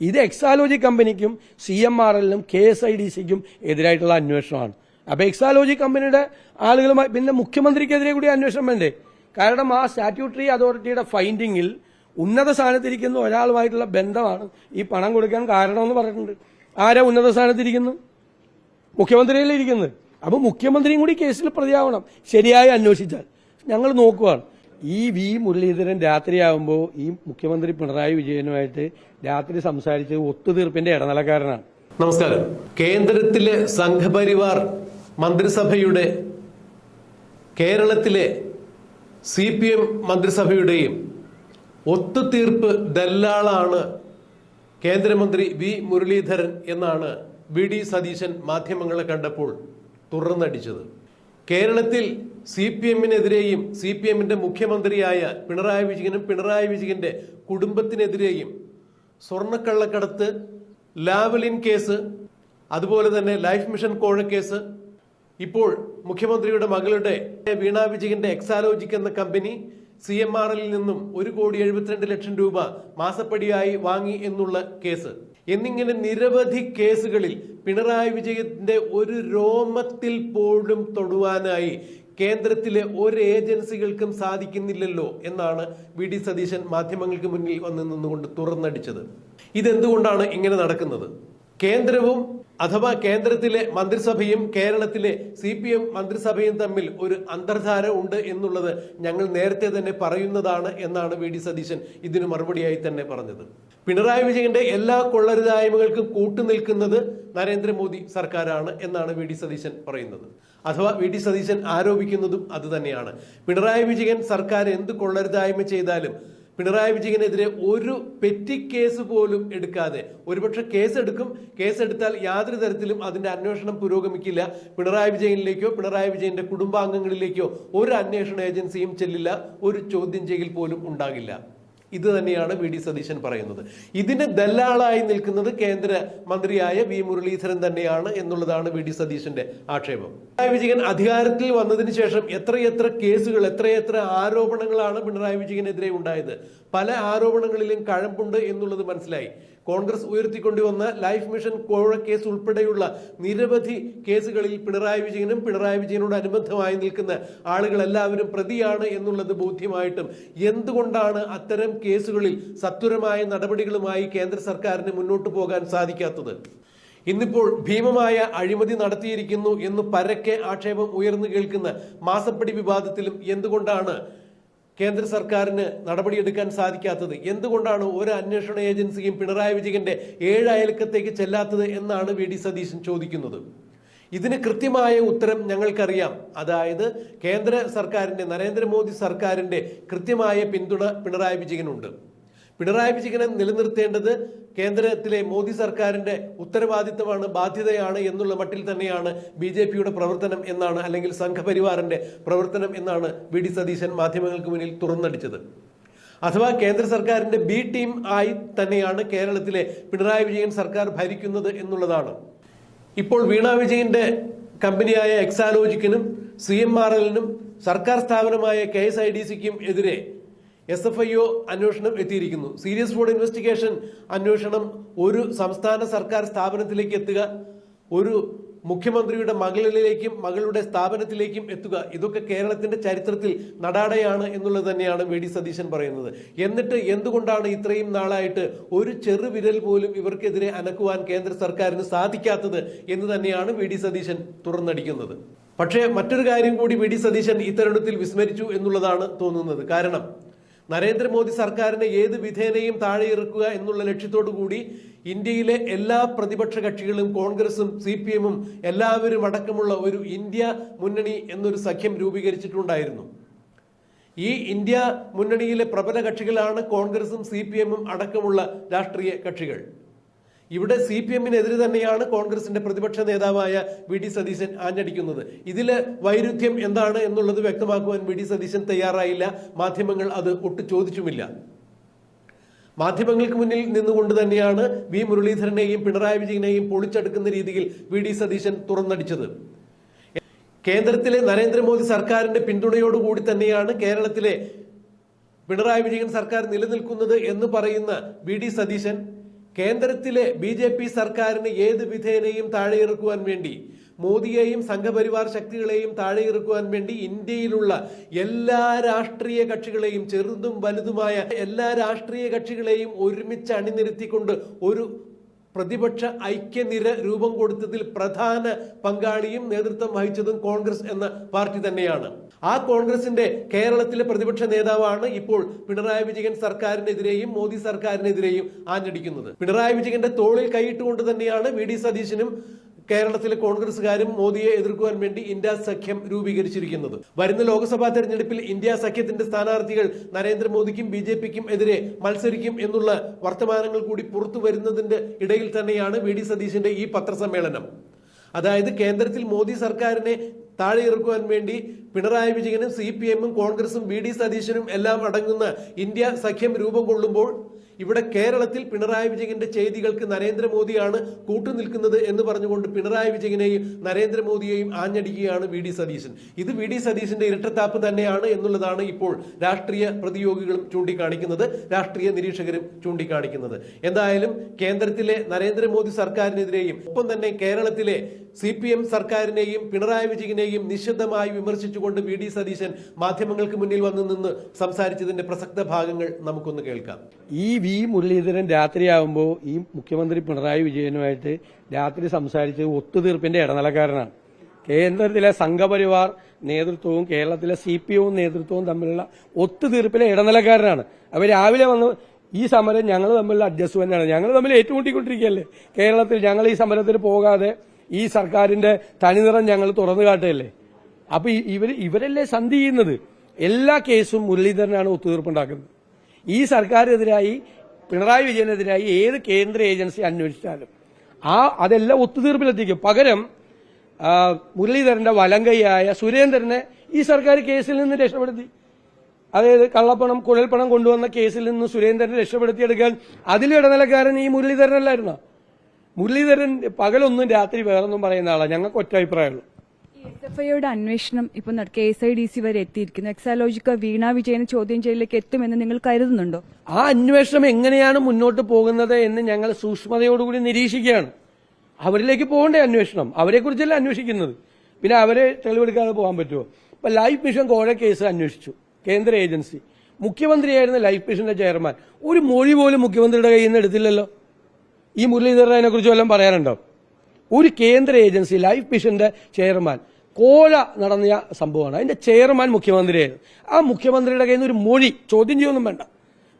ഇത് എക്സാലോജി കമ്പനിക്കും C M R എല്ലിനും കെ എസ് ഐ ഡി സിക്കും എതിരായിട്ടുള്ള അന്വേഷണമാണ്. അപ്പൊ എക്സാലോജി കമ്പനിയുടെ ആളുകളുമായി പിന്നെ മുഖ്യമന്ത്രിക്കെതിരെ കൂടി അന്വേഷണം വേണ്ടേ? കാരണം ആ സ്റ്റാറ്റ്യൂട്ടറി അതോറിറ്റിയുടെ ഫൈൻഡിങ്ങിൽ ഉന്നത സ്ഥാനത്തിരിക്കുന്ന ഒരാളുമായിട്ടുള്ള ബന്ധമാണ് ഈ പണം കൊടുക്കാൻ കാരണമെന്ന് പറഞ്ഞിട്ടുണ്ട്. ആരാ ഉന്നത സ്ഥാനത്തിരിക്കുന്നത്? മുഖ്യമന്ത്രിയല്ലേ ഇരിക്കുന്നത്. അപ്പൊ മുഖ്യമന്ത്രിയും കൂടി കേസിൽ പ്രതിയാവണം. ശരിയായി അന്വേഷിച്ചാൽ ഞങ്ങൾ നോക്കുവാണ്. ഈ വി മുരളീധരൻ രാത്രിയാവുമ്പോൾ ഈ മുഖ്യമന്ത്രി പിണറായി വിജയനുമായിട്ട് രാത്രി സംസാരിച്ച് ഒത്തുതീർപ്പിന്റെ ഇടനിലക്കാരനാണ്. നമസ്കാരം. കേന്ദ്രത്തിലെ സംഘപരിവാർ മന്ത്രിസഭയുടെ കേരളത്തിലെ സി പി എം മന്ത്രിസഭയുടെയും ഒത്തുതീർപ്പ് ദല്ലാളാണ് കേന്ദ്രമന്ത്രി വി മുരളീധരൻ എന്നാണ് വി ഡി സതീശൻ മാധ്യമങ്ങളെ കണ്ടപ്പോൾ തുറന്നടിച്ചത്. കേരളത്തിൽ സി പി എമ്മിനെതിരെയും സി പി എമ്മിന്റെ മുഖ്യമന്ത്രിയായ പിണറായി വിജയനും പിണറായി വിജയന്റെ കുടുംബത്തിനെതിരെയും സ്വർണക്കള്ളക്കടത്ത് ലാവലിൻ കേസ് അതുപോലെ തന്നെ ലൈഫ് മിഷൻ കോഴ കേസ് ഇപ്പോൾ മുഖ്യമന്ത്രിയുടെ മകളുടെ വീണ വിജയന്റെ എക്സാലോജിക് എന്ന കമ്പനി സി എം ആർ എല്ലിൽ നിന്നും ഒരു കോടി എഴുപത്തിരണ്ട് ലക്ഷം രൂപ മാസപ്പടിയായി വാങ്ങി എന്നുള്ള കേസ്. എന്നിങ്ങനെ നിരവധി കേസുകളിൽ പിണറായി വിജയന്റെ ഒരു രോമത്തിൽ പോലും തൊടുവാനായി കേന്ദ്രത്തിലെ ഒരു ഏജൻസികൾക്കും സാധിക്കുന്നില്ലല്ലോ എന്നാണ് വി ഡി സതീശൻ മാധ്യമങ്ങൾക്ക് മുന്നിൽ വന്ന് നിന്നുകൊണ്ട് തുറന്നടിച്ചത്. ഇതെന്തുകൊണ്ടാണ് ഇങ്ങനെ നടക്കുന്നത്? കേന്ദ്രവും അഥവാ കേന്ദ്രത്തിലെ മന്ത്രിസഭയും കേരളത്തിലെ സി പി എം മന്ത്രിസഭയും തമ്മിൽ ഒരു അന്തർധാര ഉണ്ട് എന്നുള്ളത് ഞങ്ങൾ നേരത്തെ തന്നെ പറയുന്നതാണ് എന്നാണ് വി ഡി സതീശൻ ഇതിന് മറുപടിയായി തന്നെ പറഞ്ഞത്. പിണറായി വിജയന്റെ എല്ലാ കൊള്ളരുതായ്മകൾക്കും കൂട്ടുനിൽക്കുന്നത് നരേന്ദ്രമോദി സർക്കാരാണ് എന്നാണ് വി ഡി സതീശൻ പറയുന്നത്. അഥവാ വി ഡി സതീശൻ ആരോപിക്കുന്നതും അത് തന്നെയാണ്. പിണറായി വിജയൻ സർക്കാർ എന്ത് കൊള്ളരുതായ്മ ചെയ്താലും പിണറായി വിജയനെതിരെ ഒരു പെറ്റി കേസ് പോലും എടുക്കാതെ. ഒരുപക്ഷെ കേസ് എടുക്കും കേസ് എടുത്താൽ യാതൊരു തരത്തിലും അതിന്റെ അന്വേഷണം പുരോഗമിക്കില്ല. പിണറായി വിജയനിലേക്കോ പിണറായി വിജയന്റെ കുടുംബാംഗങ്ങളിലേക്കോ ഒരു അന്വേഷണ ഏജൻസിയും ചെല്ലില്ല. ഒരു ചോദ്യം ചെയ്യൽ പോലും ഉണ്ടാകില്ല. ഇത് തന്നെയാണ് വി ഡി സതീശൻ പറയുന്നത്. ഇതിന് ദല്ലാളായി നിൽക്കുന്നത് കേന്ദ്ര മന്ത്രിയായ വി മുരളീധരൻ തന്നെയാണ് എന്നുള്ളതാണ് വി ഡി സതീശന്റെ ആക്ഷേപം. പിണറായി വിജയൻ അധികാരത്തിൽ വന്നതിന് ശേഷം എത്രയെത്ര കേസുകൾ എത്രയെത്ര ആരോപണങ്ങളാണ് പിണറായി വിജയനെതിരെ ഉണ്ടായത്? പല ആരോപണങ്ങളിലും കഴമ്പുണ്ട് എന്നുള്ളത് മനസ്സിലായി. കോൺഗ്രസ് ഉയർത്തിക്കൊണ്ടുവന്ന ലൈഫ് മിഷൻ കോഴ കേസ് ഉൾപ്പെടെയുള്ള നിരവധി കേസുകളിൽ പിണറായി വിജയനും പിണറായി വിജയനോട് അനുബന്ധമായി നിൽക്കുന്ന ആളുകൾ എല്ലാവരും പ്രതിയാണ് എന്നുള്ളത് ബോധ്യമായിട്ടും എന്തുകൊണ്ടാണ് അത്തരം കേസുകളിൽ സത്വരമായ നടപടികളുമായി കേന്ദ്ര സർക്കാരിന് മുന്നോട്ട് പോകാൻ സാധിക്കാത്തത്? ഇന്നിപ്പോൾ ഭീമമായ അഴിമതി നടത്തിയിരിക്കുന്നു എന്ന് പരക്കെ ആക്ഷേപം ഉയർന്നു കേൾക്കുന്ന മാസപ്പടി വിവാദത്തിലും എന്തുകൊണ്ടാണ് കേന്ദ്ര സർക്കാരിന് നടപടിയെടുക്കാൻ സാധിക്കാത്തത്? എന്തുകൊണ്ടാണ് ഒരു അന്വേഷണ ഏജൻസിയും പിണറായി വിജയന്റെ ഏഴ് അയൽക്കത്തേക്ക് ചെല്ലാത്തത് എന്നാണ് വി ഡി സതീശൻ ചോദിക്കുന്നത്. ഇതിന് കൃത്യമായ ഉത്തരം ഞങ്ങൾക്കറിയാം. അതായത് കേന്ദ്ര സർക്കാരിന്റെ നരേന്ദ്രമോദി സർക്കാരിന്റെ കൃത്യമായ പിന്തുണ പിണറായി വിജയനുണ്ട്. പിണറായി വിജയനെ നിലനിർത്തേണ്ടത് കേന്ദ്രത്തിലെ മോദി സർക്കാരിന്റെ ഉത്തരവാദിത്തമാണ് ബാധ്യതയാണ് എന്നുള്ള മട്ടിൽ തന്നെയാണ് ബി ജെ പിയുടെ പ്രവർത്തനം എന്നാണ് അല്ലെങ്കിൽ സംഘപരിവാറിന്റെ പ്രവർത്തനം എന്നാണ് വി ഡി സതീശൻ മാധ്യമങ്ങൾക്ക് മുന്നിൽ തുറന്നടിച്ചത്. അഥവാ കേന്ദ്ര സർക്കാരിന്റെ ബി ടീം ആയി തന്നെയാണ് കേരളത്തിലെ പിണറായി വിജയൻ സർക്കാർ ഭരിക്കുന്നത് എന്നുള്ളതാണ്. ഇപ്പോൾ വീണ വിജയന്റെ കമ്പനിയായ എക്സാലോജിക്കിനും സി എം ആർ എല്ലിനും സർക്കാർ സ്ഥാപനമായ കെ എസ് ഐ ഡി സിക്കും എതിരെ എസ് എഫ് ഐ ഒ അന്വേഷണം എത്തിയിരിക്കുന്നു. സീരിയസ് ഫ്രോഡ് ഇൻവെസ്റ്റിഗേഷൻ അന്വേഷണം ഒരു സംസ്ഥാന സർക്കാർ സ്ഥാപനത്തിലേക്ക് എത്തുക ഒരു മുഖ്യമന്ത്രിയുടെ മകളിലേക്കും മകളുടെ സ്ഥാപനത്തിലേക്കും എത്തുക. ഇതൊക്കെ കേരളത്തിന്റെ ചരിത്രത്തിൽ നടാടയാണ് എന്നുള്ളത് തന്നെയാണ് വി ഡി സതീശൻ പറയുന്നത്. എന്നിട്ട് എന്തുകൊണ്ടാണ് ഇത്രയും നാളായിട്ട് ഒരു ചെറുവിരൽ പോലും ഇവർക്കെതിരെ അനക്കുവാൻ കേന്ദ്ര സർക്കാരിന് സാധിക്കാത്തത് എന്ന് തന്നെയാണ് വി ഡി സതീശൻ തുറന്നടിക്കുന്നത്. പക്ഷേ മറ്റൊരു കാര്യം കൂടി വി ഡി സതീശൻ ഇത്തരുണത്തിൽ വിസ്മരിച്ചു എന്നുള്ളതാണ് തോന്നുന്നത്. കാരണം നരേന്ദ്രമോദി സർക്കാരിനെ ഏത് വിധേനയും താഴെ ഇറക്കുക എന്നുള്ള ലക്ഷ്യത്തോടു കൂടി ഇന്ത്യയിലെ എല്ലാ പ്രതിപക്ഷ കക്ഷികളും കോൺഗ്രസും സി പി എമ്മും എല്ലാവരും അടക്കമുള്ള ഒരു ഇന്ത്യ മുന്നണി എന്നൊരു സഖ്യം രൂപീകരിച്ചിട്ടുണ്ടായിരുന്നു. ഈ ഇന്ത്യ മുന്നണിയിലെ പ്രബല കക്ഷികളാണ് കോൺഗ്രസും സി അടക്കമുള്ള രാഷ്ട്രീയ കക്ഷികൾ. ഇവിടെ സി പി എമ്മിനെതിരെ തന്നെയാണ് കോൺഗ്രസിന്റെ പ്രതിപക്ഷ നേതാവായ വി ഡി സതീശൻ ആഞ്ഞടിക്കുന്നത്. ഇതിലെ വൈരുദ്ധ്യം എന്താണ് എന്നുള്ളത് വ്യക്തമാക്കുവാൻ വി ഡി സതീശൻ തയ്യാറായില്ല. മാധ്യമങ്ങൾ അത് ഒട്ട് ചോദിച്ചുമില്ല. മാധ്യമങ്ങൾക്ക് മുന്നിൽ നിന്നുകൊണ്ട് തന്നെയാണ് വി മുരളീധരനെയും പിണറായി വിജയനെയും പൊളിച്ചെടുക്കുന്ന രീതിയിൽ വി ഡി സതീശൻ തുറന്നടിച്ചത്. കേന്ദ്രത്തിലെ നരേന്ദ്രമോദി സർക്കാരിന്റെ പിന്തുണയോടുകൂടി തന്നെയാണ് കേരളത്തിലെ പിണറായി വിജയൻ സർക്കാർ നിലനിൽക്കുന്നത് എന്ന് പറയുന്ന വി ഡി സതീശൻ കേന്ദ്രത്തിലെ ബി ജെ പി സർക്കാരിന് ഏത് വിധേനയും താഴെയിറക്കുവാൻ വേണ്ടി മോദിയെയും സംഘപരിവാർ ശക്തികളെയും താഴെയിറക്കുവാൻ വേണ്ടി ഇന്ത്യയിലുള്ള എല്ലാ രാഷ്ട്രീയ കക്ഷികളെയും ചെറുതും വലുതുമായ എല്ലാ രാഷ്ട്രീയ കക്ഷികളെയും ഒരുമിച്ച് അണിനിരത്തിക്കൊണ്ട് ഒരു പ്രതിപക്ഷ ഐക്യനിര രൂപം കൊടുത്തതിൽ പ്രധാന പങ്കാളിയും നേതൃത്വം വഹിച്ചതും കോൺഗ്രസ് എന്ന പാർട്ടി തന്നെയാണ്. ആ കോൺഗ്രസിന്റെ കേരളത്തിലെ പ്രതിപക്ഷ നേതാവാണ് ഇപ്പോൾ പിണറായി വിജയൻ സർക്കാരിനെതിരെയും മോദി സർക്കാരിനെതിരെയും ആഞ്ഞടിക്കുന്നത്. പിണറായി വിജയന്റെ തോളിൽ കൈയിട്ടുകൊണ്ട് തന്നെയാണ് വി ഡി സതീശനും കേരളത്തിലെ കോൺഗ്രസുകാരും മോദിയെ എതിർക്കുവാൻ വേണ്ടി ഇന്ത്യ സഖ്യം രൂപീകരിച്ചിരിക്കുന്നത്. വരുന്ന ലോക്സഭാ തെരഞ്ഞെടുപ്പിൽ ഇന്ത്യ സഖ്യത്തിന്റെ സ്ഥാനാർത്ഥികൾ നരേന്ദ്രമോദിക്കും ബി ജെ പിക്കും എതിരെ മത്സരിക്കും എന്നുള്ള വർത്തമാനങ്ങൾ കൂടി പുറത്തു വരുന്നതിന്റെ ഇടയിൽ തന്നെയാണ് വി ഡി സതീശിന്റെ ഈ പത്രസമ്മേളനം. അതായത് കേന്ദ്രത്തിൽ മോദി സർക്കാരിനെ താഴെ ഇറക്കുവാൻ വേണ്ടി പിണറായി വിജയനും സി പി എമ്മും കോൺഗ്രസും വി ഡി സതീശനും എല്ലാം അടങ്ങുന്ന ഇന്ത്യ സഖ്യം രൂപം കൊള്ളുമ്പോൾ ഇവിടെ കേരളത്തിൽ പിണറായി വിജയന്റെ ചെയ്തികൾക്ക് നരേന്ദ്രമോദിയാണ് കൂട്ടുനിൽക്കുന്നത് എന്ന് പറഞ്ഞുകൊണ്ട് പിണറായി വിജയനെയും നരേന്ദ്രമോദിയെയും ആഞ്ഞടിക്കുകയാണ് വി ഡി സതീശൻ. ഇത് വി ഡി സതീശന്റെ ഇരട്ടത്താപ്പ് തന്നെയാണ് എന്നുള്ളതാണ് ഇപ്പോൾ രാഷ്ട്രീയ പ്രതിയോഗികളും ചൂണ്ടിക്കാണിക്കുന്നത് രാഷ്ട്രീയ നിരീക്ഷകരും ചൂണ്ടിക്കാണിക്കുന്നത്. എന്തായാലും കേന്ദ്രത്തിലെ നരേന്ദ്രമോദി സർക്കാരിനെതിരെയും ഒപ്പം തന്നെ കേരളത്തിലെ സി പി എം സർക്കാരിനെയും പിണറായി വിജയനെയും നിശബ്ദമായി വിമർശിച്ചുകൊണ്ട് വി ഡി സതീശൻ മാധ്യമങ്ങൾക്ക് മുന്നിൽ വന്നു നിന്ന് സംസാരിച്ചതിന്റെ പ്രസക്ത ഭാഗങ്ങൾ നമുക്കൊന്ന് കേൾക്കാം. ഈ വി മുരളീധരൻ രാത്രിയാവുമ്പോൾ ഈ മുഖ്യമന്ത്രി പിണറായി വിജയനുമായിട്ട് രാത്രി സംസാരിച്ച് ഒത്തുതീർപ്പിന്റെ ഇടനിലക്കാരനാണ്. കേന്ദ്രത്തിലെ സംഘപരിവാർ നേതൃത്വവും കേരളത്തിലെ സി പി എമ്മും നേതൃത്വവും തമ്മിലുള്ള ഒത്തുതീർപ്പിലെ ഇടനിലക്കാരനാണ്. അവർ രാവിലെ വന്ന് ഈ സമരം ഞങ്ങൾ തമ്മിലുള്ള അഡ്ജസ്റ്റ്മെന്റാണ്. ഞങ്ങൾ തമ്മിൽ ഏറ്റുമുട്ടിക്കൊണ്ടിരിക്കുകയല്ലേ? കേരളത്തിൽ ഞങ്ങൾ ഈ സമരത്തിൽ പോകാതെ ഈ സർക്കാരിന്റെ തനിനിറം ഞങ്ങൾ തുറന്നു കാട്ടുകയല്ലേ? അപ്പൊ ഇവർ ഇവർ ഇവരല്ലേ സന്ധി ചെയ്യുന്നത് എല്ലാ കേസും മുരളീധരനാണ് ഒത്തുതീർപ്പുണ്ടാക്കുന്നത്. ഈ സർക്കാരിനെതിരായി പിണറായി വിജയനെതിരായി ഏത് കേന്ദ്ര ഏജൻസി അന്വേഷിച്ചാലും. ആ അതെല്ലാം ഒത്തുതീർപ്പിലെത്തിക്കും. പകരം മുരളീധരന്റെ വലങ്കൈയായ സുരേന്ദ്രനെ ഈ സർക്കാർ കേസിൽ നിന്ന് രക്ഷപ്പെടുത്തി. അതായത് കള്ളപ്പണം കുഴൽപ്പണം കൊണ്ടുവന്ന കേസിൽ നിന്ന് സുരേന്ദ്രനെ രക്ഷപ്പെടുത്തിയെടുക്കാൻ അതിൽ ഇടനിലക്കാരൻ ഈ മുരളീധരനല്ലായിരുന്നോ? മുരളീധരൻ പകലൊന്നും രാത്രി വേറൊന്നും പറയുന്ന ആളാണ് ഞങ്ങൾക്ക് ഒറ്റ അഭിപ്രായമുള്ളൂ. എസ് ഐയുടെ അന്വേഷണം ഇപ്പോൾ K S I D C വരെ എത്തിയിരിക്കുന്നു. എക്സാലോജിക്ക വീണ വിജയനെ ചോദ്യം ചെയ്യലിലേക്ക് എത്തുമെന്ന് നിങ്ങൾ കരുതുന്നുണ്ടോ? ആ അന്വേഷണം എങ്ങനെയാണ് മുന്നോട്ട് പോകുന്നത് എന്ന് ഞങ്ങൾ സൂക്ഷ്മതയോടുകൂടി നിരീക്ഷിക്കുകയാണ്. അവരിലേക്ക് പോകണ്ടേ അന്വേഷണം. അവരെക്കുറിച്ചല്ല അന്വേഷിക്കുന്നത്? പിന്നെ അവരെ തെളിവെടുക്കാതെ പോകാൻ പറ്റുമോ? ഇപ്പൊ ലൈഫ് മിഷൻ കോഴ കേസ് അന്വേഷിച്ചു. കേന്ദ്ര ഏജൻസി. മുഖ്യമന്ത്രിയായിരുന്ന ലൈഫ് മിഷന്റെ ചെയർമാൻ. ഒരു മൊഴി പോലും മുഖ്യമന്ത്രിയുടെ കയ്യിൽ നിന്ന് എടുത്തില്ലല്ലോ. ഈ മുരളീധരനെ കുറിച്ച് വല്ലതും പറയാനുണ്ടോ? ഒരു കേന്ദ്ര ഏജൻസി ലൈഫ് മിഷന്റെ ചെയർമാൻ. കോഴ നടന്ന സംഭവമാണ്. അതിന്റെ ചെയർമാൻ മുഖ്യമന്ത്രിയായിരുന്നു. ആ മുഖ്യമന്ത്രിയുടെ കയ്യിൽ നിന്ന് ഒരു മൊഴി ചോദ്യം ചെയ്യൊന്നും വേണ്ട.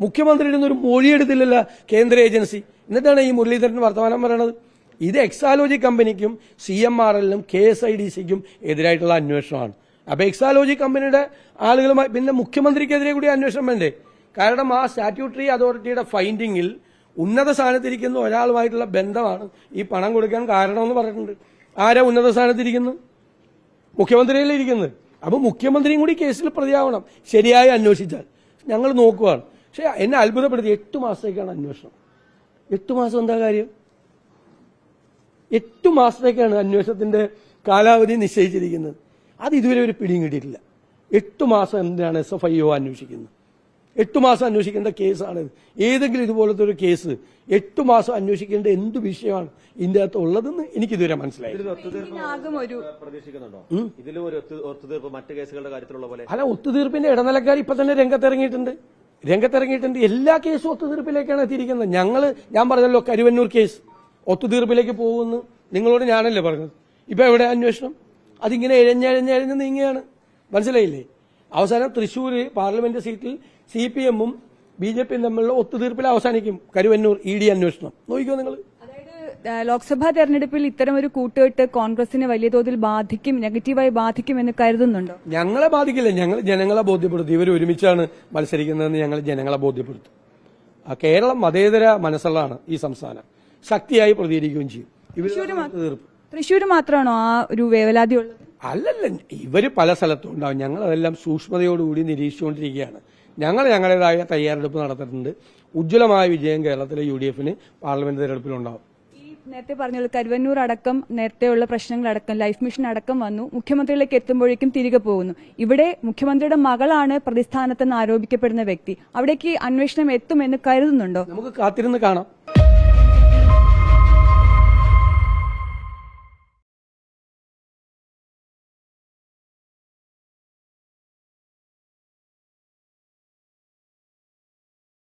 മുഖ്യമന്ത്രിയുടെ നിന്ന് ഒരു മൊഴി എടുത്തില്ലല്ലോ കേന്ദ്ര ഏജൻസി. എന്നിട്ടാണ് ഈ മുരളീധരൻ വർത്തമാനം പറയണത്. ഇത് എക്സാലോജി കമ്പനിക്കും സി എം ആർ എല്ലിനും കെ എസ് ഐ ഡി സിക്കും എതിരായിട്ടുള്ള അന്വേഷണമാണ്. അപ്പൊ എക്സാലോജി കമ്പനിയുടെ ആളുകളുമായി പിന്നെ മുഖ്യമന്ത്രിക്കെതിരെ കൂടി അന്വേഷണം വേണ്ടേ? കാരണം ആ സ്റ്റാറ്റ്യൂട്ടറി അതോറിറ്റിയുടെ ഫൈൻഡിങ്ങിൽ ഉന്നത സ്ഥാനത്തിരിക്കുന്ന ഒരാളുമായിട്ടുള്ള ബന്ധമാണ് ഈ പണം കൊടുക്കാൻ കാരണമെന്ന് പറഞ്ഞിട്ടുണ്ട്. ആരാ ഉന്നത സ്ഥാനത്തിരിക്കുന്നത്? മുഖ്യമന്ത്രിയല്ലേ ഇരിക്കുന്നത് അപ്പോൾ മുഖ്യമന്ത്രിയും കൂടി കേസിൽ പ്രതിയാവണം. ശരിയായി അന്വേഷിച്ചാൽ. ഞങ്ങൾ നോക്കുവാണ്. പക്ഷെ എന്നെ അത്ഭുതപ്പെടുത്തി. എട്ട് മാസത്തേക്കാണ് അന്വേഷണം. എട്ട് മാസം എന്താ കാര്യം? എട്ട് മാസത്തേക്കാണ് അന്വേഷണത്തിന്റെ കാലാവധി നിശ്ചയിച്ചിരിക്കുന്നത്. അത് ഇതുവരെ ഒരു പിടിയും കിട്ടിയിട്ടില്ല. എട്ട് മാസം എന്തിനാണ് എസ് എഫ് ഐ ഒ അന്വേഷിക്കുന്നത്? എട്ട് മാസം അന്വേഷിക്കേണ്ട കേസാണിത് ഏതെങ്കിലും ഇതുപോലത്തെ ഒരു കേസ് എട്ട് മാസം അന്വേഷിക്കേണ്ട എന്ത് വിഷയമാണ് ഇതിന്റെ അകത്ത് ഉള്ളതെന്ന് എനിക്കിതുവരെ മനസ്സിലായി അല്ല ഒത്തുതീർപ്പിന്റെ ഇടനിലക്കാർ ഇപ്പൊ തന്നെ രംഗത്തിറങ്ങിയിട്ടുണ്ട്. രംഗത്തിറങ്ങിയിട്ടുണ്ട്. എല്ലാ കേസും ഒത്തുതീർപ്പിലേക്കാണ് എത്തിയിരിക്കുന്നത്. ഞങ്ങൾ ഞാൻ പറഞ്ഞല്ലോ കരുവന്നൂർ കേസ്. ഒത്തുതീർപ്പിലേക്ക് പോകുന്നു. നിങ്ങളോട് ഞാനല്ലേ പറഞ്ഞത്? ഇപ്പൊ എവിടെ അന്വേഷണം? അതിങ്ങനെ എഴഞ്ഞഴഞ്ഞഴഞ്ഞ് നീങ്ങുകയാണ്. മനസ്സിലായില്ലേ? അവസാനം തൃശ്ശൂര് പാർലമെന്റ് സീറ്റിൽ സി പി എമ്മും ബി ജെ പിയും തമ്മിലുള്ള ഒത്തുതീർപ്പിൽ അവസാനിക്കും കരുവന്നൂർ ഇ ഡി അന്വേഷണം. നോക്കിക്കോ നിങ്ങൾ ലോക്സഭാ തെരഞ്ഞെടുപ്പിൽ ഇത്തരം ഒരു കൂട്ടുകെട്ട് കോൺഗ്രസിനെ വലിയ തോതിൽ ബാധിക്കും നെഗറ്റീവായി ബാധിക്കും എന്ന് കരുതുന്നുണ്ടോ? ഞങ്ങളെ ബാധിക്കില്ല. ഞങ്ങൾ ജനങ്ങളെ ബോധ്യപ്പെടുത്തും. ഇവർ ഒരുമിച്ചാണ് മത്സരിക്കുന്നതെന്ന് ഞങ്ങൾ ജനങ്ങളെ ബോധ്യപ്പെടുത്തും. കേരളം മതേതര മനസ്സുള്ളതാണ് ഈ സംസ്ഥാനം. ശക്തിയായി പ്രതികരിക്കുകയും ചെയ്യും. ഇവർ തൃശ്ശൂർ മാത്രമാണോ ആ ഒരു വേവലാതി ഉള്ളത്? അല്ലല്ല ഇവർ പല സ്ഥലത്തും ഉണ്ടാവും. ഞങ്ങൾ അതെല്ലാം സൂക്ഷ്മതയോടുകൂടി നിരീക്ഷിച്ചുകൊണ്ടിരിക്കുകയാണ്. ഞങ്ങൾ ഞങ്ങളുടേതായ തയ്യാറെടുപ്പ് നടത്തിയിട്ടുണ്ട്. ഉജ്ജ്വലമായ വിജയം കേരളത്തിലെ യു ഡി എഫിന് പാർലമെന്റ് തെരഞ്ഞെടുപ്പിലുണ്ടാവും. ഈ നേരത്തെ പറഞ്ഞു കരുവന്നൂർ അടക്കം നേരത്തെയുള്ള പ്രശ്നങ്ങളടക്കം ലൈഫ് മിഷൻ അടക്കം വന്നു. മുഖ്യമന്ത്രിയിലേക്ക് എത്തുമ്പോഴേക്കും തിരികെ പോകുന്നു. ഇവിടെ മുഖ്യമന്ത്രിയുടെ മകളാണ് പ്രതിസ്ഥാനത്തെന്ന് ആരോപിക്കപ്പെടുന്ന വ്യക്തി. അവിടേക്ക് അന്വേഷണം എത്തുമെന്ന് കരുതുന്നുണ്ടോ? നമുക്ക് കാത്തിരുന്ന് കാണാം.